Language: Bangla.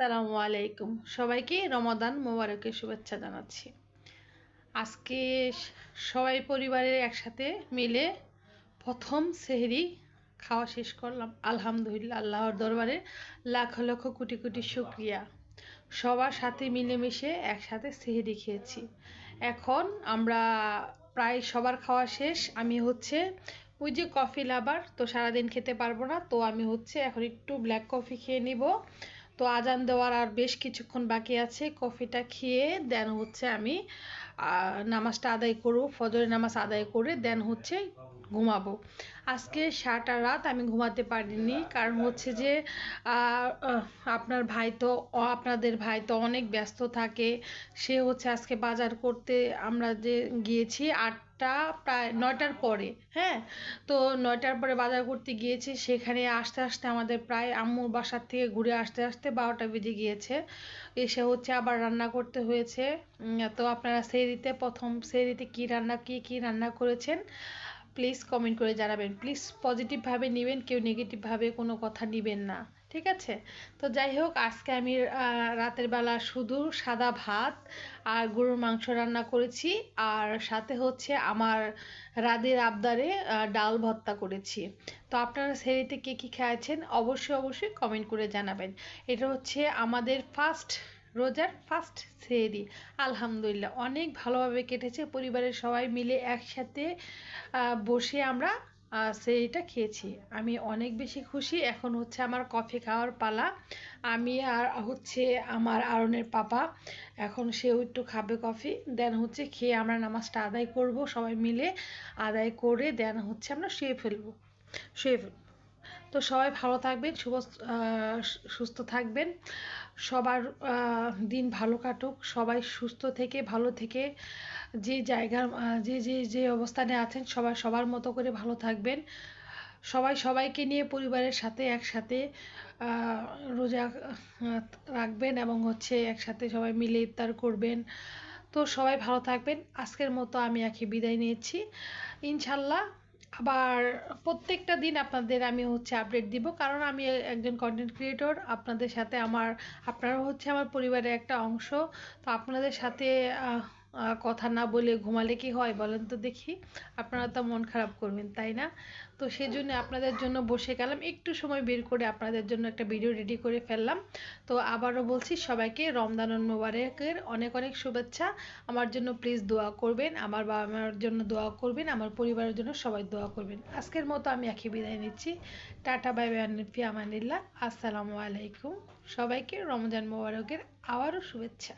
আসসালামু আলাইকুম। সবাইকে রমাদান মোবারকের শুভেচ্ছা জানাচ্ছি। আজকে সবাই পরিবারের একসাথে মিলে প্রথম সেহরি খাওয়া শেষ করলাম। আলহামদুলিল্লাহ, আল্লাহর দরবারে লাখ লক্ষ কোটি কোটি শুক্রিয়া। সবার সাথে মিলেমিশে একসাথে সেহরি খেয়েছি। এখন আমরা প্রায় সবার খাওয়া শেষ। আমি হচ্ছে ওই যে কফি লাভার, তো সারাদিন খেতে পারব না। তো আমি হচ্ছে এখন একটু ব্ল্যাক কফি খেয়ে নিব। তো আজান দেওয়ার আর বেশ কিছুক্ষণ বাকি আছে। কফিটা খেয়ে দেন হচ্ছে আমি নামাজটা আদায় করব, ফজরের নামাজ আদায় করে দেন হচ্ছে ঘুমাবো। আজকে সারাটা রাত আমি ঘুমাতে পারিনি, কারণ হচ্ছে যে আপনার ভাই তো আপনাদের ভাই তো অনেক ব্যস্ত থাকে। সে হচ্ছে আজকে বাজার করতে আমরা যে গিয়েছি আটটা প্রায় নয়টার পরে হ্যাঁ? তো নয়টার পরে বাজার করতে গিয়েছি, সেখানে আসতে আসতে আমাদের প্রায় আম্মুর বাসার থেকে ঘুরে আসতে আসতে বারোটা বেজে গিয়েছে। এসে হচ্ছে আবার রান্না করতে হয়েছে। তো আপনারা সেরিতে প্রথম সেরিতে কি রান্না, কি কি রান্না করেছেন? প্লিজ কমেন্ট করে জানাবেন। প্লিজ পজিটিভভাবে নেবেন, কেউ নেগেটিভভাবে কোনো কথা নেবেন না। ঠিক আছে? তো যাই হোক, আজকে আমি রাতের বেলা শুধু সাদা ভাত আর গরুর মাংস রান্না করেছি। আর সাথে হচ্ছে আমার রাদের আবদারে ডাল ভর্তা করেছি। তো আপনারা সেরিতে কে কী খেয়েছেন? অবশ্যই অবশ্যই কমেন্ট করে জানাবেন। এটা হচ্ছে আমাদের ফার্স্ট রোজার ফার্স্ট সেহরি আলহামদুলিল্লাহ, অনেক ভালোভাবে কেটেছে। পরিবারের সবাই মিলে একসাথে বসে আমরা সেহরিটা খেয়েছি। আমি অনেক বেশি খুশি। এখন হচ্ছে আমার কফি খাওয়ার পালা। আমি আর হচ্ছে আমার আরনের পাপা, এখন সেও একটু খাবে কফি দেন হচ্ছে খেয়ে আমরা নামাজটা আদায় করব সবাই মিলে। আদায় করে দেন হচ্ছে আমরা শুয়ে ফেলব। শুয়ে ফেলব। তো সবাই ভালো থাকবেন, শুভ সুস্থ থাকবেন। সবার দিন ভালো কাটুক। সবাই সুস্থ থেকে ভালো থেকে যে জায়গার যে যে যে অবস্থানে আছেন সবাই, সবার মতো করে ভালো থাকবেন। সবাই সবাইকে নিয়ে পরিবারের সাথে একসাথে রোজা রাখবেন এবং হচ্ছে একসাথে সবাই মিলে ইফতার করবেন। তো সবাই ভালো থাকবেন। আজকের মতো আমি একে বিদায় নিয়েছি। ইনশাল্লাহ আবার প্রত্যেকটা দিন আপনাদের আমি হচ্ছে আপডেট দিব। কারণ আমি একজন কন্টেন্ট ক্রিয়েটর আপনাদের সাথে আমার, আপনারাও হচ্ছে আমার পরিবারের একটা অংশ। তো আপনাদের সাথে কথা না বলে ঘুমালে কি হয় বলেন তো দেখি। আপনারা তো মন খারাপ করবেন, তাই না? তো সেই জন্য আপনাদের জন্য বসে গেলাম, একটু সময় বের করে আপনাদের জন্য একটা ভিডিও রেডি করে ফেললাম। তো আবারও বলছি, সবাইকে রমদান মোবারকের অনেক অনেক শুভেচ্ছা। আমার জন্য প্লিজ দোয়া করবেন, আমার বাবা মার জন্য দোয়া করবেন, আমার পরিবারের জন্য সবাই দোয়া করবেন। আজকের মতো আমি একই বিদায় নিচ্ছি। টাটা, বাই বাই ফি, আমানিল্লাহ। আসসালামু আলাইকুম। সবাইকে রমজান মোবারকের আবারও শুভেচ্ছা।